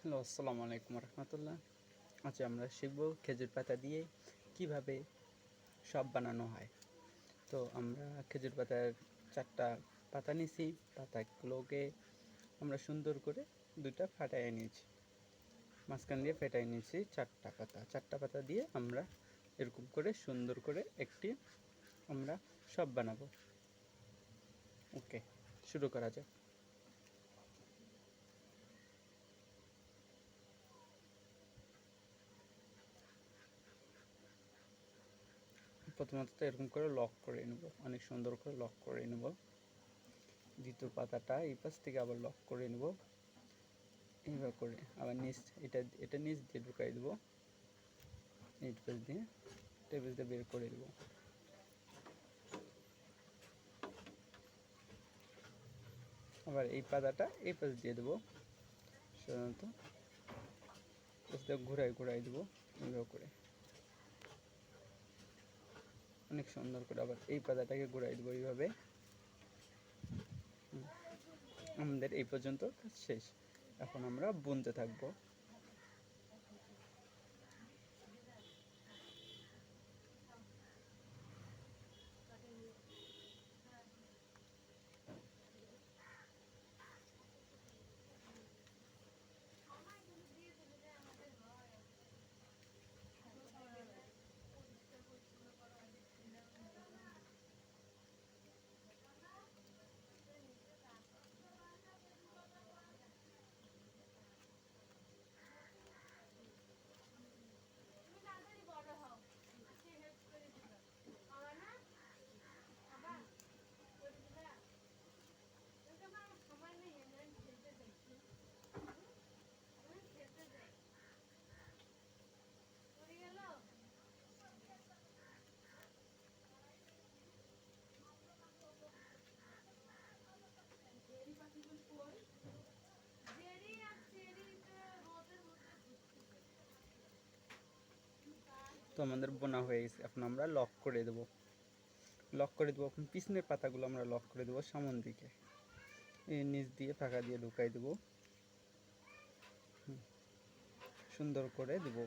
Hello, আসসালামু আলাইকুম রহমতুল্লাহ। আচ্ছা আমরা শিখব খেজুর পাতা দিয়ে কীভাবে সব বানানো হয়। তো আমরা খেজুর পাতার চারটা পাতা নিছি পাতাগুলোকে আমরা সুন্দর করে দুটা ফাটাই নিয়েছি। মাঝখান দিয়ে ফেটাই নিয়েছি চারটা পাতা। চারটা পাতা দিয়ে আমরা এরকম করে সুন্দর করে একটি আমরা সব বানাবো। ওকে, শুরু করা যাক। প্রথমত এরকম করে লক করে নেব। অনেক সুন্দর করে লক করে নেব। দ্বিতীয় পাতাটা এই পাশ থেকে আবার লক করে নেব। এইভাবে করে আবার নিচ এটা এটা নিচ দিয়ে ঢুকাই দেবো। এই পাশ দিয়ে টেবিল দিয়ে বের করে দেবো আবার এই পাতাটা এই পাশ দিয়ে দেবো। সাধারণত ঘুরাই ঘুরাই দেবো। এইভাবে করে। অনেক সুন্দর করে আবার এই পাতাটাকে ঘুরাই দেবো এইভাবে। আমাদের এই পর্যন্ত শেষ। এখন আমরা বুনতে থাকব। তো আমাদের বোনা হয়ে গেছে। এখন আমরা লক করে দেবো। লক করে দেবো। এখন পিছনের পাতাগুলো আমরা লক করে দেবো সামন দিকে। নিচ দিয়ে ফাঁকা দিয়ে ঢুকাই দেবো। সুন্দর করে দেবো।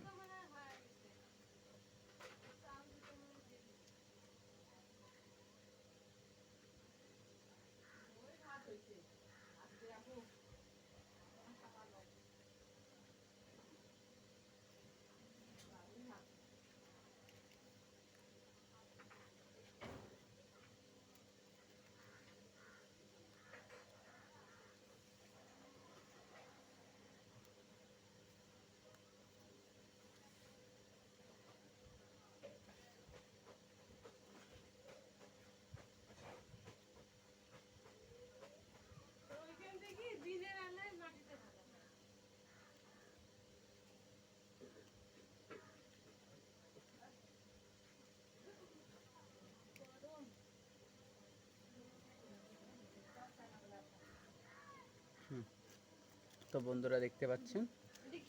তো বন্ধুরা দেখতে পাচ্ছেন?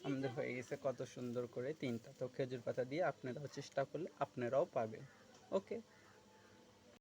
আমাদের হয়ে গেছে কত সুন্দর করে তিনটা। তো খেজুর পাতা দিয়ে আপনারাও চেষ্টা করলে আপনারাও পাবেন। ওকে?